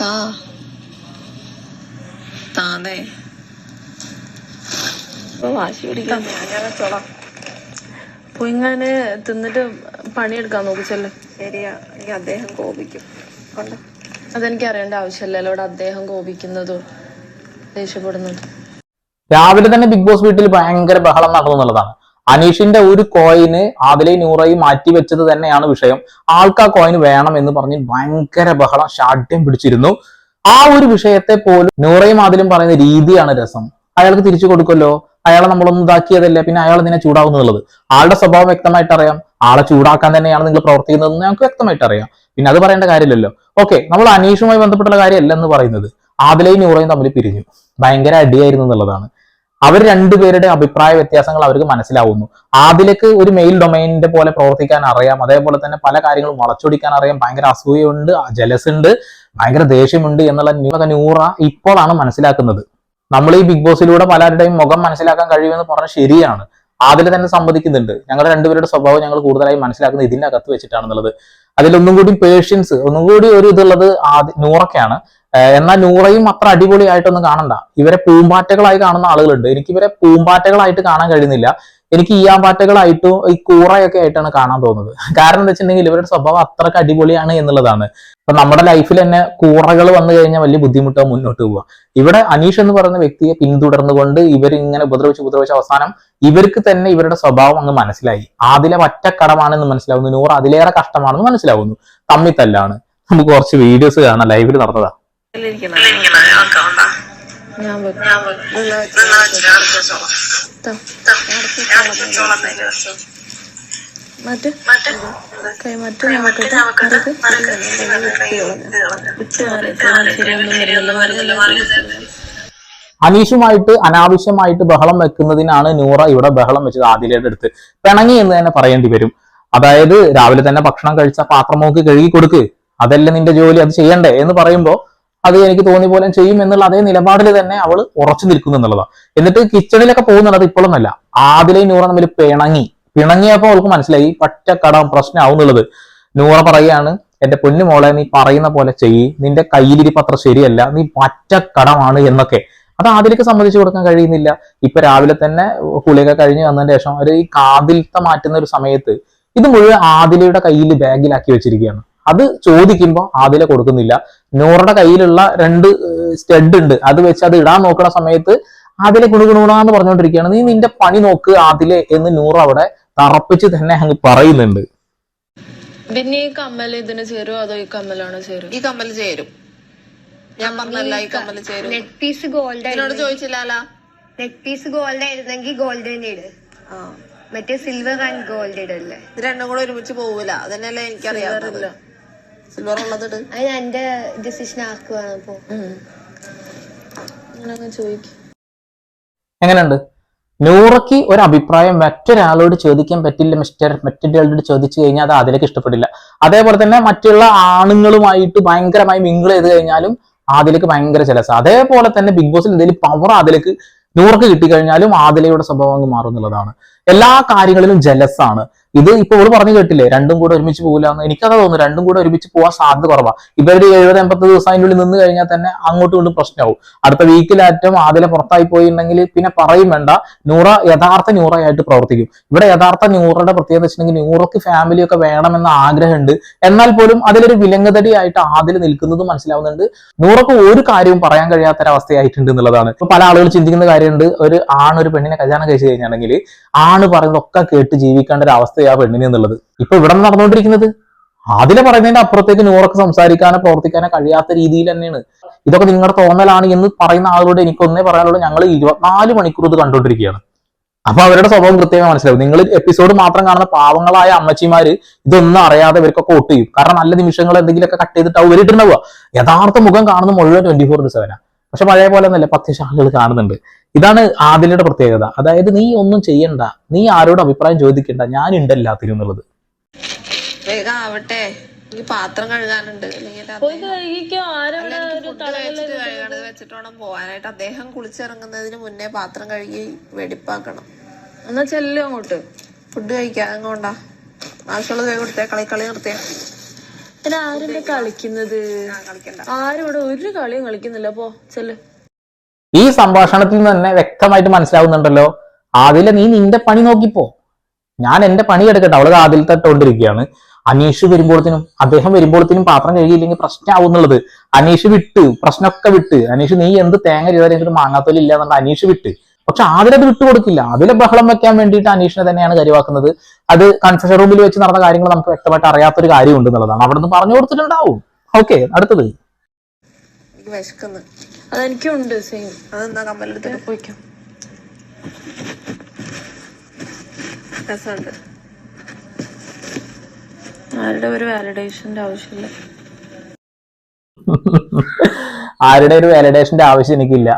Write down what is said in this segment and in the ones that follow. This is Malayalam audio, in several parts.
താ. താന്നേ വാശി പിടിക്കാം ഞാൻ വെച്ചോളാം പുയിങ്ങനെ തിന്നിട്ട് പണിയെടുക്കാൻ നോക്കിച്ചല്ലേ? ശരിയാ. എനിക്ക് അദ്ദേഹം കോപിക്കും. അതെനിക്ക് അറിയേണ്ട ആവശ്യമില്ലല്ലോ. ഇവിടെ അദ്ദേഹം കോപിക്കുന്നതും ദേഷ്യപ്പെടുന്നതും. രാവിലെ തന്നെ ബിഗ് ബോസ് വീട്ടിൽ ഭയങ്കര ബഹളം നടന്നു എന്നുള്ളതാണ്. അനീഷിന്റെ ഒരു കോയിന് ആദിലെ നൂറായി മാറ്റി വെച്ചത് തന്നെയാണ് വിഷയം. ആൾക്ക് ആ കോയിന് വേണം എന്ന് പറഞ്ഞ് ഭയങ്കര ബഹളം ഷാഠ്യം പിടിച്ചിരുന്നു. ആ ഒരു വിഷയത്തെ പോലും നൂറയും ആദിലും പറയുന്ന രീതിയാണ് രസം. അയാൾക്ക് തിരിച്ചു കൊടുക്കുമല്ലോ? അയാളെ നമ്മളൊന്നും ഇതാക്കിയതല്ലേ പിന്നെ അയാൾ നിന്നെ ചൂടാവുന്നുള്ളത്? ആളുടെ സ്വഭാവം വ്യക്തമായിട്ട് അറിയാം. ആളെ ചൂടാക്കാൻ തന്നെയാണ് നിങ്ങൾ പ്രവർത്തിക്കുന്നതെന്ന് ഞങ്ങൾക്ക് വ്യക്തമായിട്ട് അറിയാം. പിന്നെ അത് പറയേണ്ട കാര്യമില്ലല്ലോ. ഓക്കെ നമ്മൾ അനീഷുമായി ബന്ധപ്പെട്ടുള്ള കാര്യമല്ല എന്ന് പറയുന്നത്. ആദിലയും നൂറയും തമ്മിൽ പിരിഞ്ഞു. ഭയങ്കര അടിയായിരുന്നു എന്നുള്ളതാണ്. അവർ രണ്ടുപേരുടെ അഭിപ്രായ വ്യത്യാസങ്ങൾ അവർക്ക് മനസ്സിലാവുന്നു. ആദിലേക്ക് ഒരു മെയിൽ ഡൊമൈനിന്റെ പോലെ പ്രവർത്തിക്കാൻ അറിയാം. അതേപോലെ തന്നെ പല കാര്യങ്ങളും വളച്ചൊടിക്കാൻ അറിയാം. ഭയങ്കര അസൂയുണ്ട് ജലസ് ഉണ്ട് ഭയങ്കര ദേഷ്യമുണ്ട് എന്നുള്ള നൂറ ഇപ്പോഴാണ് മനസ്സിലാക്കുന്നത്. നമ്മൾ ഈ ബിഗ് ബോസിലൂടെ പലരുടെയും മുഖം മനസ്സിലാക്കാൻ കഴിയുമെന്ന് പറഞ്ഞാൽ ശരിയാണ്. അതിൽ തന്നെ സമ്മതിക്കുന്നുണ്ട്. ഞങ്ങളുടെ രണ്ടുപേരുടെ സ്വഭാവം ഞങ്ങൾ കൂടുതലായി മനസ്സിലാക്കുന്നത് ഇതിന്റെ അകത്ത് വെച്ചിട്ടാണെന്നുള്ളത്. അതിലൊന്നും കൂടി പേഷ്യൻസ് ഒന്നും കൂടി ഒരു ഇതുള്ളത് ആദ്യ നൂറൊക്കെയാണ്. എന്നാൽ നൂറയും അത്ര അടിപൊളിയായിട്ടൊന്നും കാണണ്ട. ഇവരെ പൂമ്പാറ്റകളായി കാണുന്ന ആളുകളുണ്ട്. എനിക്ക് ഇവരെ പൂമ്പാറ്റകളായിട്ട് കാണാൻ കഴിയുന്നില്ല. എനിക്ക് ഈ ആമ്പാറ്റകളായിട്ടും ഈ കൂറയൊക്കെ ആയിട്ടാണ് കാണാൻ തോന്നുന്നത്. കാരണം എന്താ വെച്ചിട്ടുണ്ടെങ്കിൽ ഇവരുടെ സ്വഭാവം അത്രയ്ക്ക് അടിപൊളിയാണ് എന്നുള്ളതാണ്. അപ്പൊ നമ്മുടെ ലൈഫിൽ തന്നെ കൂറകൾ വന്നു കഴിഞ്ഞാൽ വലിയ ബുദ്ധിമുട്ടാണ് മുന്നോട്ട് പോവുക. ഇവിടെ അനീഷ് എന്ന് പറയുന്ന വ്യക്തിയെ പിന്തുടർന്നുകൊണ്ട് ഇവർ ഇങ്ങനെ ഉപദ്രവിച്ച് ഉപദ്രവിച്ച് അവസാനം ഇവർക്ക് തന്നെ ഇവരുടെ സ്വഭാവം അങ്ങ് മനസ്സിലായി. ആദിലെ ഒറ്റക്കടമാണെന്ന് മനസ്സിലാവുന്നു. നൂറ് അതിലേറെ കഷ്ടമാണെന്ന് മനസ്സിലാവുന്നു. തമ്മി തല്ലാണ്. നമുക്ക് കുറച്ച് വീഡിയോസ് കാണാം. ലൈവിൽ നടന്നതാ. ഞാൻ മറ്റേ? വിട്ട് മാറി. ശരിയൊന്നും വരുന്നില്ല. അനീഷുമായിട്ട് അനാവശ്യമായിട്ട് ബഹളം വെക്കുന്നതിനാണ് നൂറ ഇവിടെ ബഹളം വെച്ചത് ആദിലയുടെ അടുത്ത് പിണങ്ങി എന്ന് തന്നെ പറയേണ്ടി വരും അതായത് രാവിലെ തന്നെ ഭക്ഷണം കഴിച്ച പാത്രം നോക്കി കഴുകി കൊടുക്ക് അതല്ല നിന്റെ ജോലി അത് ചെയ്യണ്ടേ എന്ന് പറയുമ്പോൾ അത് എനിക്ക് തോന്നിയ പോലെ ചെയ്യും എന്നുള്ള അതേ നിലപാടിൽ തന്നെ അവൾ ഉറച്ചു നിൽക്കുന്നു എന്നുള്ളതാണ്. എന്നിട്ട് കിച്ചണിലൊക്കെ പോകുന്നുള്ളത് അല്ല ആദിലെ നൂറ തമ്മിൽ പിണങ്ങി. പിണങ്ങിയപ്പോൾ അവൾക്ക് മനസ്സിലായി പറ്റ പറ്റക്കടം പ്രശ്നമാവുന്നുള്ളത് നൂറ പറയാണ് എന്റെ പൊന്നു മോളെ നീ പറയുന്ന പോലെ ചെയ്യ്. നിന്റെ കയ്യിലിരിപ്പ് അത്ര ശരിയല്ല. നീ പറ്റ കടമാണ് എന്നൊക്കെ. അത് ആദിലേക്ക് സമ്മതിച്ചു കൊടുക്കാൻ കഴിയുന്നില്ല. ഇപ്പൊ രാവിലെ തന്നെ കുളിയൊക്കെ കഴിഞ്ഞ് വന്നതിന് ശേഷം ഒരു ഈ കാതിൽത്ത മാറ്റുന്ന ഒരു സമയത്ത് ഇത് മുഴുവൻ ആദിലയുടെ കയ്യിൽ ബാഗിലാക്കി വെച്ചിരിക്കുകയാണ്. അത് ചോദിക്കുമ്പോൾ ആദില കൊടുക്കുന്നില്ല. നൂറുടെ കയ്യിലുള്ള രണ്ട് സ്റ്റഡ് ഉണ്ട്. അത് വെച്ച് അത് ഇടാൻ നോക്കുന്ന സമയത്ത് ആദിലെ ഗുണഗുണാന്ന് പറഞ്ഞുകൊണ്ടിരിക്കുകയാണ് നീ നിന്റെ പണി നോക്ക് ആദിലെ എന്ന് നൂറ് അവിടെ തറപ്പിച്ച് തന്നെ അങ്ങ് പറയുന്നുണ്ട്. പിന്നെ ഈ കമ്മൽ ഇതിന് ചേരും? അതോ ഈ കമ്മലാണോ ചേരും? ഈ കമ്മൽ ചേരും. ഞാൻ പറഞ്ഞല്ല ഈ കമ്മൽ ചേരും. നെക് പീസ് ഗോൾഡ് എന്നോട് ചോദിച്ചില്ല നെക് പീസ് ഗോൾഡ് ആയിരുന്നെങ്കിൽ ഗോൾഡ് തന്നെ ഇട്. ആ. മറ്റേ സിൽവർ ആൻഡ് ഗോൾഡ് ഇടല്ലേ? ഇത് രണ്ടും കൂടെ ഒരുമിച്ച് പോവില്ല അതന്നെയല്ലേ എനിക്കറിയാവുന്നത് സിൽവർ ഉള്ളത് ഇട് എന്റെ ഡിസിഷൻ ആക്കുവാണ് അപ്പോ ചോദിക്കും. എങ്ങനെയുണ്ട്? നൂറയ്ക്ക് ഒരു അഭിപ്രായം മറ്റൊരാളോട് ചോദിക്കാൻ പറ്റില്ല മിസ്റ്റർ മറ്റൊരാളോട് ചോദിച്ചു കഴിഞ്ഞാൽ അത് അതിലേക്ക് ഇഷ്ടപ്പെടില്ല. അതേപോലെ തന്നെ മറ്റുള്ള ആണുങ്ങളുമായിട്ട് ഭയങ്കരമായി മിങ്കിൾ ചെയ്ത് കഴിഞ്ഞാലും അതിലേക്ക് ഭയങ്കര ചിലസ അതേപോലെ തന്നെ ബിഗ് ബോസിൽ എന്തെങ്കിലും പവർ അതിലേക്ക് നൂറക്ക് കിട്ടിക്കഴിഞ്ഞാലും ആദിലയുടെ സ്വഭാവം അങ്ങ് മാറും എന്നുള്ളതാണ്. എല്ലാ കാര്യങ്ങളിലും ജലസാണ് ഇത് ഇപ്പൊ ഇവൾ പറഞ്ഞു കേട്ടില്ലേ രണ്ടും കൂടെ ഒരുമിച്ച് പോകില്ല എന്ന് എനിക്കതാ തോന്നുന്നു രണ്ടും കൂടെ ഒരുമിച്ച് പോകാൻ സാധ്യത കുറവാ. ഇവരുടെ എഴുപത് എൺപത് ദിവസം അതിന്റെ ഉള്ളിൽ നിന്ന് കഴിഞ്ഞാൽ തന്നെ അങ്ങോട്ടും ഇങ്ങോട്ടും പ്രശ്നമാവും. അടുത്ത വീക്കിലാറ്റം ആദ്യം പുറത്തായി പോയിട്ടുണ്ടെങ്കിൽ പിന്നെ പറയും വേണ്ട. നൂറ യഥാർത്ഥ നൂറയായിട്ട് പ്രവർത്തിക്കും. ഇവിടെ യഥാർത്ഥ നൂറയുടെ പ്രത്യേകത വെച്ചിട്ടുണ്ടെങ്കിൽ നൂറക്ക് ഫാമിലി ഒക്കെ വേണമെന്ന ആഗ്രഹമുണ്ട്. എന്നാൽ പോലും അതിലൊരു വിലങ്ങതടിയായിട്ട് ആദ്യം നിൽക്കുന്നത് മനസ്സിലാവുന്നുണ്ട്. നൂറക്ക് ഒരു കാര്യവും പറയാൻ കഴിയാത്തൊരവസ്ഥയായിട്ടുണ്ട് എന്നുള്ളതാണ്. ഇപ്പൊ പല ആളുകൾ ചിന്തിക്കുന്ന കാര്യമുണ്ട്. ഒരു ആണ് ഒരു പെണ്ണിനെ കല്യാണം കഴിച്ചു കഴിഞ്ഞാണെങ്കിൽ ആണ് പറയുന്നതൊക്കെ കേട്ട് ജീവിക്കേണ്ട ഒരു അവസ്ഥയാ പെണ്ണിന് എന്നുള്ളത്. ഇപ്പൊ ഇവിടെ നടന്നുകൊണ്ടിരിക്കുന്നത്? അതിലെ പറയുന്നതിന്റെ അപ്പുറത്തേക്ക് നൂറൊക്കെ സംസാരിക്കാനോ പ്രവർത്തിക്കാനോ കഴിയാത്ത രീതിയിൽ തന്നെയാണ്. ഇതൊക്കെ നിങ്ങളുടെ തോന്നലാണ് എന്ന് പറയുന്ന ആളോട് എനിക്ക് ഒന്നേ പറയാനുള്ളൂ. ഞങ്ങൾ ഇരുപത്തിനാല് മണിക്കൂർ ഇത് കണ്ടുകൊണ്ടിരിക്കുകയാണ്. അപ്പൊ അവരുടെ സ്വഭാവം കൃത്യമായി മനസ്സിലാവും. നിങ്ങൾ എപ്പിസോഡ് മാത്രം കാണുന്ന പാവങ്ങളായ അമ്മച്ചിമാര് ഇതൊന്നും അറിയാതെ ഇവർക്കൊക്കെ ഒട്ട് ചെയ്യും. കാരണം നല്ല നിമിഷങ്ങൾ എന്തെങ്കിലുമൊക്കെ കട്ട് ചെയ്തിട്ടാവും ഇവരിട്ടുണ്ടാവുക യഥാർത്ഥ മുഖം കാണുന്ന മുഴുവൻ ട്വന്റി ഫോർ സെവനാ പക്ഷെ പഴയ പോലെ ഒന്നല്ല പത്ത് ആളുകൾ കാണുന്നുണ്ട്. ഇതാണ് ആദിലയുടെ പ്രത്യേകത. അതായത് നീ ഒന്നും ചെയ്യണ്ട നീ ആരോടും അഭിപ്രായം ചോദിക്കണ്ട ഞാൻ ഉണ്ട് എല്ലാത്തിനും എന്നുള്ളത്. വേഗം ആവട്ടെ ഈ പാത്രം കഴുകാനുണ്ട്. അല്ലെങ്കിൽ പോയി കഴുകിക്കോ ആരവിടെ ഒരു ഫുഡ് കഴിച്ചിട്ട് കഴുകണത് വെച്ചിട്ട് വേണം പോവാനായിട്ട്. അദ്ദേഹം കുളിച്ചിറങ്ങുന്നതിന് മുന്നേ പാത്രം കഴുകി വെടിപ്പാക്കണം. എന്നാ ചെല്ലോ അങ്ങോട്ട്. ഫുഡ് കഴിക്കാം അങ്ങോട്ടാ ആവശ്യമുള്ളത് കൊടുത്തേ കളി കളി നിർത്തേ കളിക്കുന്നത്? ആരും ഒരു കളിയും കളിക്കുന്നില്ല. പോ ചെല്ല്. ഈ സംഭാഷണത്തിൽ നിന്ന് തന്നെ വ്യക്തമായിട്ട് മനസ്സിലാവുന്നുണ്ടല്ലോ. ആദില നീ നിന്റെ പണി നോക്കിപ്പോ. ഞാൻ എന്റെ പണി എടുക്കട്ടെ. അവൾ ആദിൽ തട്ടോണ്ടിരിക്കുകയാണ്. അനീഷ് വരുമ്പോഴത്തേനും അദ്ദേഹം വരുമ്പോഴത്തേനും പാത്രം കഴുകിയില്ലെങ്കിൽ പ്രശ്നമാവുന്നുള്ളത് അനീഷ് വിട്ട്. പ്രശ്നമൊക്കെ വിട്ട്. അനീഷ് നീ എന്ത് തേങ്ങ ചെയ്താലും എനിക്കൊരു മാങ്ങാത്തോലി ഇല്ല എന്നുള്ള അനീഷ് വിട്ട്. പക്ഷെ ആദിലത് വിട്ടുകൊടുക്കില്ല. അതിലെ ബഹളം വെക്കാൻ വേണ്ടിയിട്ട് അനീഷിനെ തന്നെയാണ് കരുവാക്കുന്നത്. അത് കൺഫ്യൂഷൻ റൂമിൽ വെച്ച് നടന്ന കാര്യങ്ങൾ നമുക്ക് വ്യക്തമായിട്ട് അറിയാത്തൊരു കാര്യം കാര്യമുണ്ട് എന്നുള്ളതാണ്. നിന്ന് പറഞ്ഞു കൊടുത്തിട്ടുണ്ടാവും. ഓക്കെ അടുത്തത്. എനിക്ക് വിശക്കുന്നു. അതെനിക്കും ഉണ്ട് സെയിം അതെന്താ കമ്മലെടുത്തിട്ട് പോയിക്കോ. രസമുണ്ട്. ആരുടെ ഒരു വാലിഡേഷന്റെ ആവശ്യമില്ല. ആരുടെ ഒരു വാലിഡേഷന്റെ ആവശ്യം എനിക്കില്ല.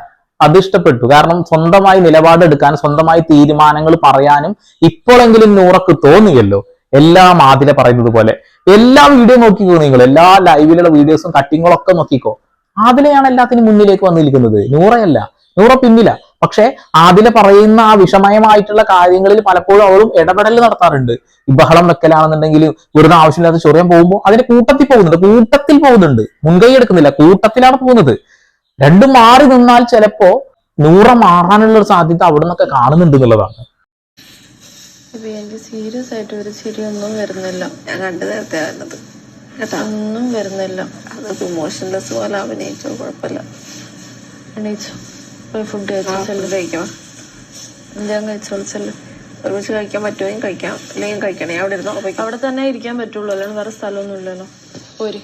അത് ഇഷ്ടപ്പെട്ടു കാരണം സ്വന്തമായി നിലപാടെടുക്കാൻ സ്വന്തമായി തീരുമാനങ്ങൾ പറയാനും ഇപ്പോഴെങ്കിലും നൂറക്ക് തോന്നിയല്ലോ. എല്ലാം ആദിലെ പറയുന്നത് പോലെ. എല്ലാ വീഡിയോ നോക്കിക്കോ നിങ്ങൾ. എല്ലാ ലൈവിലുള്ള വീഡിയോസും കട്ടിങ്ങുകളൊക്കെ നോക്കിക്കോ. ആദിലെയാണ് എല്ലാത്തിനും മുന്നിലേക്ക് വന്നിരിക്കുന്നത് നൂറയല്ല. നൂറ പിന്നില. പക്ഷെ ആദിലെ പറയുന്ന ആ വിഷമയമായിട്ടുള്ള കാര്യങ്ങളിൽ പലപ്പോഴും അവളും ഇടപെടൽ നടത്താറുണ്ട്. ബഹളം വെക്കലാണെന്നുണ്ടെങ്കിൽ വെറുതെ ആവശ്യമില്ലാത്ത ചൊറിയാൻ പോകുമ്പോൾ അതിന്റെ കൂട്ടത്തിൽ പോകുന്നുണ്ട്. കൂട്ടത്തിൽ പോകുന്നുണ്ട്. മുൻകൈ എടുക്കുന്നില്ല. കൂട്ടത്തിലാണ് പോകുന്നത്. രണ്ടും മാറി നിന്നാൽ ചിലപ്പോ നൂറ മാറാനുള്ള ഒരു സാധ്യത അവിടെ നിന്നൊക്കെ കാണുന്നുണ്ട് എന്നുള്ളതാണ്. എനിക്ക് സീരിയസ് ആയിട്ട് ഒരു ചിരിയൊന്നും വരുന്നില്ല. ഞാൻ കണ്ടു നേരത്തെ വരുന്നത് ഒന്നും വരുന്നില്ല. അത് ഇമോഷൻലെസ് പോലെ അഭിനയിച്ചോ കുഴപ്പമില്ല. അഭിനയിച്ചോ പോയി ഫുഡ് കഴിച്ചു ചെല്ല്. കഴിക്കാം എന്തെങ്കിലും കഴിച്ചോളൂ ചെല്ല്. ഒരുമിച്ച് കഴിക്കാൻ പറ്റുമെങ്കിൽ കഴിക്കാം. അല്ലെങ്കിൽ കഴിക്കണേ. അവിടെ ഇരുന്നോ? അവിടെ തന്നെ ഇരിക്കാൻ പറ്റുള്ളൂ. അല്ലാണ്ട് വേറെ സ്ഥലമൊന്നും ഇല്ലല്ലോ. പോരി.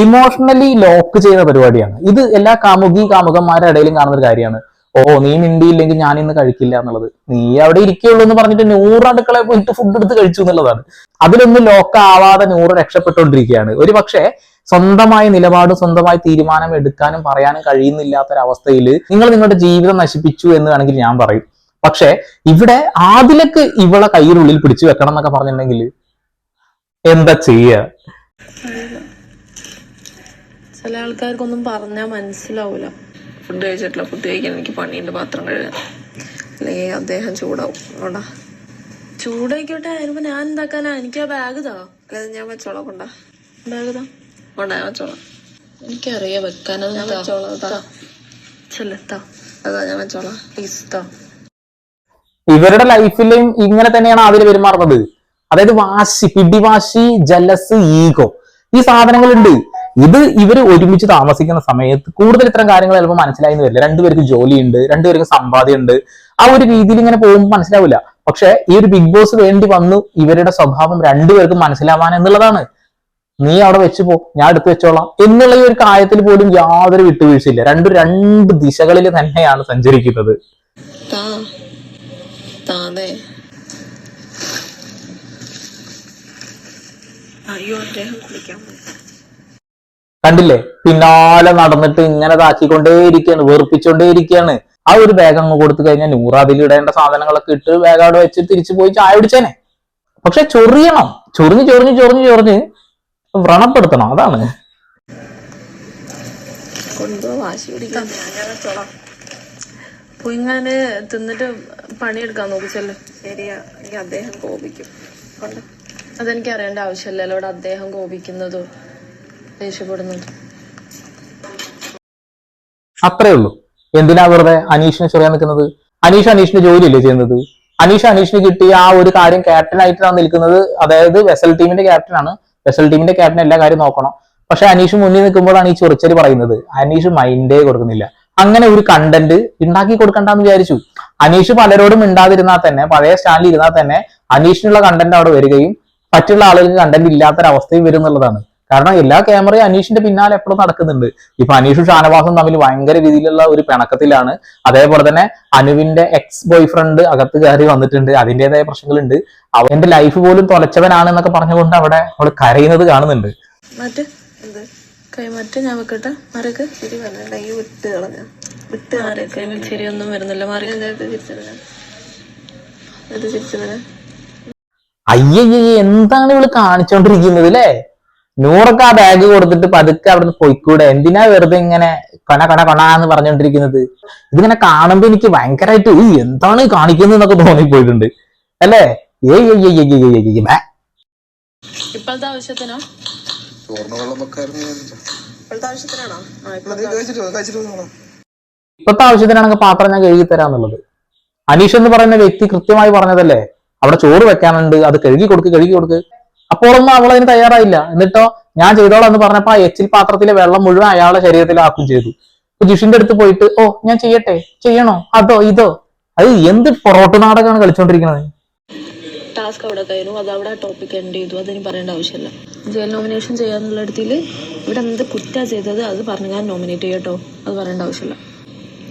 ഇമോഷണലി ലോക്ക് ചെയ്യുന്ന പരിപാടിയാണ്. ഇത് എല്ലാ കാമുകി കാമുകന്മാരുടെ ഇടയിലും കാണുന്ന ഒരു കാര്യമാണ്. ഓ നീ മിണ്ടിയില്ലെങ്കിൽ ഞാൻ ഇന്ന് കഴിക്കില്ല എന്നുള്ളത്. നീ അവിടെ ഇരിക്കുള്ളൂ എന്ന് പറഞ്ഞിട്ട് നൂറ് അടുക്കള പോയിട്ട് ഫുഡ് എടുത്ത് കഴിച്ചു എന്നുള്ളതാണ്. അതിലൊന്നും ലോക്ക് ആവാതെ നൂറ് രക്ഷപ്പെട്ടുകൊണ്ടിരിക്കുകയാണ്. ഒരു പക്ഷേ സ്വന്തമായ നിലപാട് സ്വന്തമായി തീരുമാനം എടുക്കാനും പറയാനും കഴിയുന്നില്ലാത്തൊരവസ്ഥയിൽ നിങ്ങൾ നിങ്ങളുടെ ജീവിതം നശിപ്പിച്ചു എന്ന് വേണമെങ്കിൽ ഞാൻ പറയും. പക്ഷെ ഇവിടെ ആദിലക്ക് ഇവളെ കയ്യിലുള്ളിൽ പിടിച്ചു വെക്കണം എന്നൊക്കെ പറഞ്ഞിട്ടുണ്ടെങ്കിൽ എന്താ ചെയ്യുക ചില ആൾക്കാർക്കൊന്നും പറഞ്ഞാൽ മനസ്സിലാവൂല. ഫുഡ് കഴിച്ചിട്ടില്ല. ഫുഡ് കഴിക്കാൻ എനിക്ക് പണിയുണ്ട്. പാത്രം കഴുകാൻ. അല്ലെങ്കിൽ അദ്ദേഹം ചൂടാവും. അതുകൊണ്ടാ ചൂടായിക്കോട്ടെ ആയിരുന്നു. ഞാൻ എന്താക്കാനാ? എനിക്ക് ആ ബാഗ് താ അല്ലാതെ ഞാൻ വെച്ചോളാം. കൊണ്ടാ. ബാഗ് താ കൊണ്ടാ ഞാൻ വെച്ചോളാം. എനിക്കറിയാം വെക്കാനത് ഞാൻ വെച്ചോളാം താ ചെല്ലെത്താ അതാ ഞാൻ വെച്ചോളാം. പ്ലീസ് താ ഇവരുടെ ലൈഫിലും ഇങ്ങനെ തന്നെയാണ് അവർ പെരുമാറുന്നത് അതായത് വാശി പിടിവാശി ജലസ് ഈഗോ ഈ സാധനങ്ങളുണ്ട്. ഇത് ഇവർ ഒരുമിച്ച് താമസിക്കുന്ന സമയത്ത് കൂടുതൽ ഇത്തരം കാര്യങ്ങൾ ചിലപ്പോൾ മനസ്സിലായി എന്ന് വരില്ല. രണ്ടുപേർക്ക് ജോലിയുണ്ട് രണ്ടുപേർക്ക് സമ്പാദ്യമുണ്ട്. ആ ഒരു രീതിയിൽ ഇങ്ങനെ പോകുമ്പോൾ മനസ്സിലാവില്ല. പക്ഷെ ഈ ഒരു ബിഗ് ബോസ് വേണ്ടി വന്നു ഇവരുടെ സ്വഭാവം രണ്ടുപേർക്കും മനസ്സിലാവാൻ എന്നുള്ളതാണ്. നീ അവിടെ വെച്ചു പോ ഞാൻ എടുത്തു വെച്ചോളാം എന്നുള്ള ഈ ഒരു കാര്യത്തിൽ പോലും യാതൊരു വിട്ടുവീഴ്ചയില്ല. രണ്ട് രണ്ട് ദിശകളിൽ തന്നെയാണ് സഞ്ചരിക്കുന്നത്. അയ്യോ അദ്ദേഹം കുളിക്കാൻ പോയി. കണ്ടില്ലേ? പിന്നാലെ നടന്നിട്ട് ഇങ്ങനെ ഇതാക്കിക്കൊണ്ടേയിരിക്കുകയാണ് വെറുപ്പിച്ചുകൊണ്ടേയിരിക്കുകയാണ് ആ ഒരു ബാഗ് അങ്ങ് കൊടുത്തു കഴിഞ്ഞാൽ നൂറ് അതിൽ ഇടേണ്ട സാധനങ്ങളൊക്കെ ഇട്ട് ബാഗ് അവിടെ വെച്ച് തിരിച്ചു പോയി ചായ പിടിച്ചേനെ പക്ഷെ ചൊറിയണം. ചൊറിഞ്ഞ് ചൊറിഞ്ഞ് ചൊറിഞ്ഞ് ചൊറിഞ്ഞ് വ്രണപ്പെടുത്തണം. അതാണ്. തിന്നിട്ട് പണിയെടുക്കാൻ നോക്കി ശരിയാ. അദ്ദേഹം കോപിക്കും. അതെനിക്ക് അറിയേണ്ട ആവശ്യമില്ലല്ലോ. അവിടെ അദ്ദേഹം കോപിക്കുന്നതോ. അത്രേ ഉള്ളൂ. എന്തിനാ വെറുതെ അനീഷിനെ ചൊറിയാൻ നിൽക്കുന്നത്? അനീഷ് അനീഷിന്റെ ജോലിയല്ലേ ചെയ്യുന്നത്? അനീഷ് അനീഷിന് കിട്ടിയ ആ ഒരു കാര്യം ക്യാപ്റ്റൻ ആയിട്ടാണ് നിൽക്കുന്നത്. അതായത് വെസൽ ടീമിന്റെ ക്യാപ്റ്റൻ ആണ്. വെസൽ ടീമിന്റെ ക്യാപ്റ്റൻ എല്ലാ കാര്യം നോക്കണം. പക്ഷെ അനീഷ് മുന്നിൽ നിൽക്കുമ്പോഴാണ് ഈ ചൊറിച്ചൽ പറയുന്നത്. അനീഷ് മൈൻഡേ കൊടുക്കുന്നില്ല. അങ്ങനെ ഒരു കണ്ടന്റ് ഉണ്ടാക്കി കൊടുക്കണ്ടെന്ന് വിചാരിച്ചു. അനീഷ് പലരോടും മിണ്ടാതിരുന്നാൽ തന്നെ പഴയ സ്റ്റാൻഡിൽ ഇരുന്നാൽ തന്നെ അനീഷിനുള്ള കണ്ടന്റ് അവിടെ വരികയും മറ്റുള്ള ആളുകൾക്ക് കണ്ടന്റ് ഇല്ലാത്തൊരവസ്ഥയും വരും എന്നുള്ളതാണ്. കാരണം എല്ലാ ക്യാമറയും അനീഷിന്റെ പിന്നാലെ എപ്പോഴും നടക്കുന്നുണ്ട്. ഇപ്പൊ അനീഷും ഷാനവാസും തമ്മിൽ ഭയങ്കര രീതിയിലുള്ള ഒരു പിണക്കത്തിലാണ്. അതേപോലെ തന്നെ അനുവിന്റെ എക്സ് ബോയ് ഫ്രണ്ട് അകത്ത് കയറി വന്നിട്ടുണ്ട്. അതിന്റേതായ പ്രശ്നങ്ങളുണ്ട്. അവന്റെ ലൈഫ് പോലും തൊലച്ചവനാണ് എന്നൊക്കെ പറഞ്ഞുകൊണ്ട് അവിടെ അവൾ കരയുന്നത് കാണുന്നുണ്ട്. മാറ്റ് എന്ത്? കൈ മാറ്റ് ഞാൻ വെക്കട്ടെ? മരക്ക് ശരി വന്നിട്ടുണ്ടെങ്കിൽ വിട്ട് കളഞ്ഞ. വിട്ട് ശരിയൊന്നും വരുന്നില്ല. മാറി അയ്യയ്യ എന്താണ് ഇവൾ കാണിച്ചോണ്ടിരിക്കുന്നത് അല്ലേ നൂറൊക്കെ ആ ബാഗ് കൊടുത്തിട്ട് പതുക്കെ അവിടെ നിന്ന് പോയിക്കൂടെ? എന്തിനാ വെറുതെ ഇങ്ങനെ കണ കണ കണ എന്ന് പറഞ്ഞുകൊണ്ടിരിക്കുന്നത് ഇതിങ്ങനെ കാണുമ്പോ എനിക്ക് ഭയങ്കരമായിട്ട് ഈ എന്താണ് കാണിക്കുന്നത്? എന്നൊക്കെ തോന്നിപ്പോയിട്ടുണ്ട്. അല്ലേ? ഏയ് ഏയ് ഏയ് ഏയ് ഏയ് ഏയ് ബേ. ഇപ്പോഴത്തെ ആവശ്യത്തിനോ. ഇപ്പോഴത്തെ ആവശ്യത്തിനാണെങ്കിൽ പാത്രം ഞാൻ കഴുകി തരാന്നുള്ളത്. അനീഷ് എന്ന് പറയുന്ന വ്യക്തി കൃത്യമായി പറഞ്ഞതല്ലേ? അവിടെ ചോറ് വെക്കാനുണ്ട് അത് കഴുകി കൊടുക്ക് കഴുകി കൊടുക്ക്. അപ്പോഴൊന്നും അവൾ അതിന് തയ്യാറായില്ല. എന്നിട്ടോ ഞാൻ ചെയ്തോളാം എന്ന് പറഞ്ഞപ്പോ ആ എച്ചിൽ പാത്രത്തിലെ വെള്ളം മുഴുവൻ അയാളുടെ ശരീരത്തിലാക്കും ചെയ്തു. ഇപ്പൊ ജിഷിന്റെ അടുത്ത് പോയിട്ട് ഓ ഞാൻ ചെയ്യട്ടെ? ചെയ്യണോ? അതോ ഇതോ? അത് എന്ത് പൊറോട്ട് നാടകമാണ് കളിച്ചോണ്ടിരിക്കുന്നത് ടാസ്ക് അവിടെ കഴിഞ്ഞു. അത് അവിടെ ടോപ്പിക് എൻഡ് ചെയ്തു. അതിന് പറയേണ്ട ആവശ്യമില്ല. ജയിൽ നോമിനേഷൻ ചെയ്യാന്നുള്ള ഇടത്തിൽ ഇവിടെ എന്ത് കുറ്റ ചെയ്തത് അത് പറഞ്ഞു ഞാൻ നോമിനേറ്റ് ചെയ്യട്ടോ അത് പറയേണ്ട ആവശ്യമില്ല.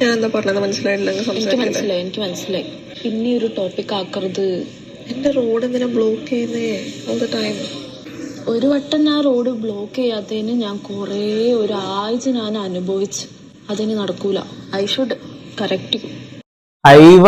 ഞാൻ എന്താ പറഞ്ഞത് മനസ്സിലായില്ലെങ്കിൽ എനിക്ക് മനസ്സിലായി എനിക്ക് മനസ്സിലായി. പിന്നെ ഒരു ടോപ്പിക് ആക്കരുത് എന്റെ റോഡ് എന്തിനാ ബ്ലോക്ക് ചെയ്യുന്നേ? ഓൾ ദ ടൈം ഒരു വട്ടം ഞാൻ റോഡ് ബ്ലോക്ക് ചെയ്യാത്തതിന് ഞാൻ കുറേ ഒരാഴ്ച ഞാൻ അനുഭവിച്ച്. അതിന് നടക്കൂല. ഐ ഷുഡ് കറക്റ്റ് ഐവ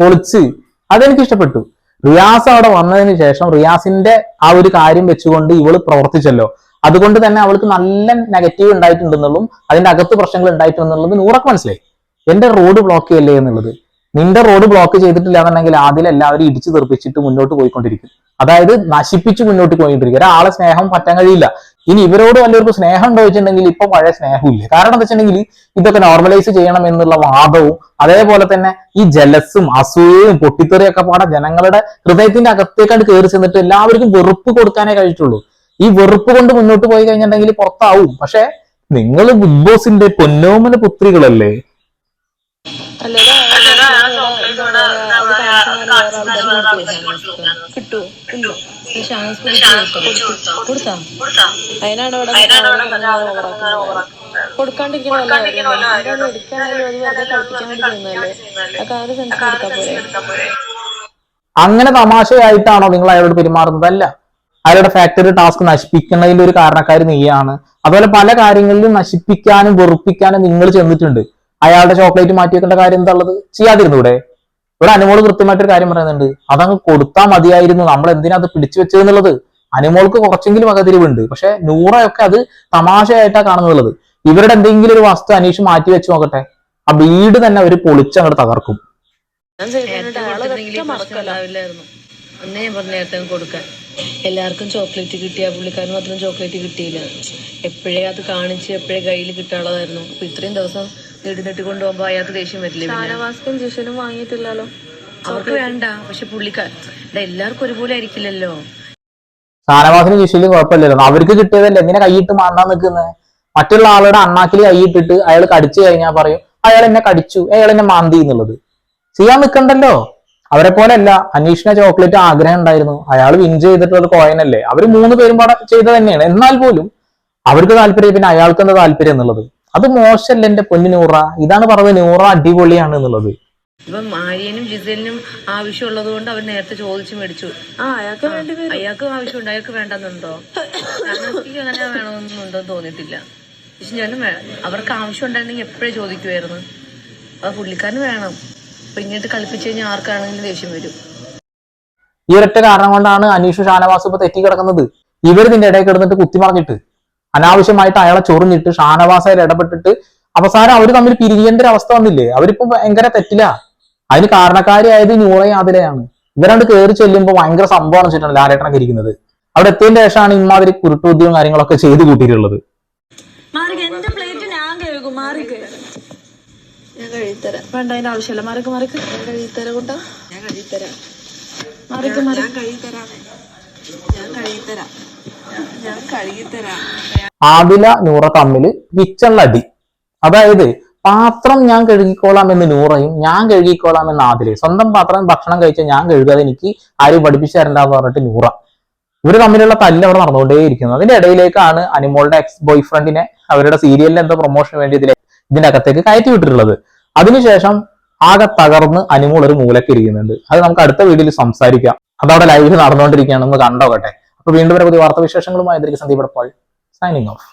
പൊളിച്ച്. അതെനിക്ക് ഇഷ്ടപ്പെട്ടു റിയാസ് അവിടെ വന്നതിന് ശേഷം റിയാസിന്റെ ആ ഒരു കാര്യം വെച്ചുകൊണ്ട് ഇവൾ പ്രവർത്തിച്ചല്ലോ. അതുകൊണ്ട് തന്നെ അവൾക്ക് നല്ല നെഗറ്റീവ് ഉണ്ടായിട്ടുണ്ടെന്നുള്ളതും അതിന്റെ അകത്ത് പ്രശ്നങ്ങൾ ഉണ്ടായിട്ടുണ്ടെന്നുള്ളത് നൂറൊക്കെ മനസ്സിലായി. എന്റെ റോഡ് ബ്ലോക്ക് ചെയ്യല്ലേ എന്നുള്ളത്. നിന്റെ റോഡ് ബ്ലോക്ക് ചെയ്തിട്ടില്ല എന്നുണ്ടെങ്കിൽ ആദ്യം എല്ലാവരും ഇടിച്ചു തെറിപ്പിച്ചിട്ട് മുന്നോട്ട് പോയിക്കൊണ്ടിരിക്കും. അതായത് നശിപ്പിച്ച് മുന്നോട്ട് പോയിക്കൊണ്ടിരിക്കും. ഒരാളെ സ്നേഹം പറ്റാൻ കഴിയില്ല. ഇനി ഇവരോട് വല്ലവർക്ക് സ്നേഹം ഉണ്ടോ വെച്ചിട്ടുണ്ടെങ്കിൽ ഇപ്പൊ പഴയ സ്നേഹമില്ല കാരണം എന്താ വെച്ചിട്ടുണ്ടെങ്കിൽ ഇതൊക്കെ നോർമലൈസ് ചെയ്യണം എന്നുള്ള വാദവും അതേപോലെ തന്നെ ഈ ജലസും അസൂയയും പൊട്ടിത്തെറിയൊക്കെ പാടെ ജനങ്ങളുടെ ഹൃദയത്തിന്റെ അകത്തേക്കാണ്ട് കയറി ചെന്നിട്ട് എല്ലാവർക്കും വെറുപ്പ് കൊടുക്കാനേ കഴിച്ചുള്ളൂ. ഈ വെറുപ്പ് കൊണ്ട് മുന്നോട്ട് പോയി കഴിഞ്ഞിട്ടുണ്ടെങ്കിൽ പുറത്താവും. പക്ഷെ നിങ്ങൾ ബിഗ് ബോസിന്റെ പൊന്നോമന പുത്രികളല്ലേ? കിട്ടുമോ അങ്ങനെ തമാശയായിട്ടാണോ നിങ്ങൾ അയാളോട് പെരുമാറുന്നത്? അല്ല. അയാളുടെ ഫാക്ടറി ടാസ്ക് നശിപ്പിക്കുന്നതിൽ ഒരു കാരണക്കാർ നീയാണ്. അതുപോലെ പല കാര്യങ്ങളിലും നശിപ്പിക്കാനും വെറുപ്പിക്കാനും നിങ്ങൾ ചെന്നിട്ടുണ്ട്. അയാളുടെ ചോക്ലേറ്റ് മാറ്റി വെക്കേണ്ട കാര്യം എന്താ ഉള്ളത്? ചെയ്യാതിരുന്നൂടെ. ഇവിടെ അനുമോൾ കൃത്യമായിട്ടൊരു കാര്യം പറയുന്നുണ്ട്. അതങ്ങ് കൊടുത്താൽ മതിയായിരുന്നു. നമ്മൾ എന്തിനാ അത് പിടിച്ചു വെച്ചത് എന്നുള്ളത്? അനുമോൾക്ക് കുറച്ചെങ്കിലും അകതിരിവുണ്ട് പക്ഷെ നൂറയൊക്കെ അത് തമാശയായിട്ടാണ് കാണുന്നുള്ളത്. ഇവരുടെ എന്തെങ്കിലും ഒരു വസ്തു അനീഷ് മാറ്റി വെച്ച് നോക്കട്ടെ. ആ വീട് തന്നെ അവർ പൊളിച്ചങ്ങോട്ട് തകർക്കും. അന്നേ ഞാൻ പറഞ്ഞ നേരത്തെ കൊടുക്കാൻ. എല്ലാവർക്കും ചോക്ലേറ്റ് കിട്ടിയ പുള്ളിക്കാരന് മാത്രം ചോക്ലേറ്റ് കിട്ടിയില്ല. എപ്പോഴേ അത് കാണിച്ച് എപ്പോഴേ കയ്യിൽ കിട്ടാനുള്ളതായിരുന്നു. അപ്പൊ ഇത്രയും ദിവസം നെടി നെട്ടി കൊണ്ടുപോകുമ്പോ അയാൾക്ക് ദേഷ്യം വരില്ലേ ഷാനവാസ്കും ജിഷനും വാങ്ങിയിട്ടില്ലല്ലോ. അവർക്ക് വേണ്ട പക്ഷെ പുള്ളിക്കാർ എല്ലാവർക്കും ഒരുപോലെ ആയിരിക്കില്ലല്ലോ. ഷാനവാസിന് ജിഷിലും കുഴപ്പമില്ലല്ലോ. അവർക്ക് കിട്ടിയതല്ലേ? എന്തിനാ കൈയിട്ട് മാണ്ടാൻ നിൽക്കുന്നത് മറ്റുള്ള ആളുടെ അണ്ണാക്കിൽ കൈയിട്ടിട്ട് അയാൾ കടിച്ചു കഴിഞ്ഞാൽ പറയും അയാൾ എന്നെ കടിച്ചു അയാൾ എന്നെ മാന്തി എന്നുള്ളത്. ചെയ്യാൻ നിൽക്കണ്ടല്ലോ. അവരെ പോലെ അല്ല അന്വേഷണ ചോക്ലേറ്റ് ആഗ്രഹം ഉണ്ടായിരുന്നു. അയാൾ വിൻ ചെയ്തിട്ടുള്ള കോയിൻ അല്ലേ? അവർ മൂന്ന് പേരും പാടെ ചെയ്ത തന്നെയാണ്. എന്നാൽ പോലും അവർക്ക് താല്പര്യം പിന്നെ അയാൾക്ക് എന്താ താല്പര്യം എന്നുള്ളത്? അത് മോശമല്ല എന്റെ പൊന്നു നൂറ. ഇതാണ് പറഞ്ഞത് നൂറ അടിപൊളിയാണ് എന്നുള്ളത്. ഇപ്പം മാരിയനും ജിസലിനും ആവശ്യമുള്ളത് കൊണ്ട് അവർ നേരത്തെ ചോദിച്ചു മേടിച്ചു. ആ അയാൾക്ക് വേണ്ടി അയാൾക്ക് ആവശ്യമുണ്ട്. അയാൾക്ക് വേണ്ടെന്നുണ്ടോ? അങ്ങനെ വേണമെന്നുണ്ടോ തോന്നിയിട്ടില്ല. പക്ഷെ ഞാനും വേ- അവർക്ക് ആവശ്യം ഉണ്ടായിരുന്നെങ്കിൽ എപ്പോഴേ ചോദിക്കുമായിരുന്നു അത് പുള്ളിക്കാരന് വേണം. അപ്പൊ ഇങ്ങോട്ട് കളിപ്പിച്ചു കഴിഞ്ഞാൽ ആർക്കാണെങ്കിലും ദേഷ്യം വരും. ഈ ഒരൊറ്റ കാരണം കൊണ്ടാണ് അനീഷ് ഷാനവാസ് ഇപ്പൊ തെറ്റി കിടക്കുന്നത്. ഇവർ ഇതിന്റെ ഇടയിൽ കിടന്നിട്ട് കുത്തിമറിഞ്ഞിട്ട് അനാവശ്യമായിട്ട് അയാളെ ചൊറിഞ്ഞിട്ട് ഷാനവാസയിൽ ഇടപെട്ടിട്ട് അവസാനം അവർ തമ്മിൽ പിരിയേണ്ട ഒരു അവസ്ഥ വന്നില്ലേ? അവരിപ്പോ ഭയങ്കര തെറ്റില്ല അതിന് കാരണക്കാരിയായത് നൂറയും ആതിരയാണ്. ഇവരണ്ട് കയറി ചെല്ലുമ്പോൾ ഭയങ്കര സംഭവമാണ് വെച്ചിട്ടാണ് ലാലേട്ടനൊക്കെ ഇരിക്കുന്നത്. അവിടെ എത്തിയതിന്റെ ശേഷമാണ് ഇമാതിരി കുരുട്ടുബുദ്ധിയും കാര്യങ്ങളൊക്കെ ചെയ്തു കൂട്ടിയിട്ടുള്ളത്. മാറിക്ക് എന്റെ പ്ലേറ്റ് ഞാൻ കഴുകും മാറിക്ക്. ഞാൻ കഴിത്തരാം വേണ്ട അതിന്റെ ആവശ്യമില്ല. മാറിക്ക് മാറിക്ക്. ഞാൻ കഴിത്തരാം കൂട്ടാ. ഞാൻ കഴിത്തരാം മാറിക്ക് മാറി. ഞാൻ കഴിത്തരാം ഞാൻ കഴുകിത്തരാം. ആദില നൂറ തമ്മിൽ കിച്ചണിലടി അതായത് പാത്രം ഞാൻ കഴുകിക്കോളാം എന്ന് നൂറയും ഞാൻ കഴുകിക്കോളാം എന്ന് ആദിലയും സ്വന്തം പാത്രം ഭക്ഷണം കഴിച്ച ഞാൻ കഴുകാതെ എനിക്ക് ആരും പഠിപ്പിച്ചു തരണ്ടെന്ന് പറഞ്ഞിട്ട് നൂറ. ഇവർ തമ്മിലുള്ള തല്ല് അവിടെ നടന്നുകൊണ്ടേയിരിക്കുന്നത് അതിന്റെ ഇടയിലേക്കാണ് അനിമോളുടെ എക്സ് ബോയ് ഫ്രണ്ടിനെ അവരുടെ സീരിയലിന്റെ എന്തോ പ്രൊമോഷന് വേണ്ടി ഇതിലെ ഇതിന്റെ അകത്തേക്ക് കയറ്റി വിട്ടിട്ടുള്ളത്. അതിനുശേഷം ആകെ തകർന്ന് അനിമോൾ ഒരു മൂലക്ക് ഇരിക്കുന്നുണ്ട്. അത് നമുക്ക് അടുത്ത വീഡിയോയിൽ സംസാരിക്കാം. അതവിടെ ലൈവിൽ നടന്നുകൊണ്ടിരിക്കുകയാണെന്ന് കണ്ടോകട്ടെ വീണ്ടും ഒരു പുതിയ വാർത്താ വിശേഷങ്ങളുമായി സന്ദീപ് പോൾ സൈനിങ് ഓഫ്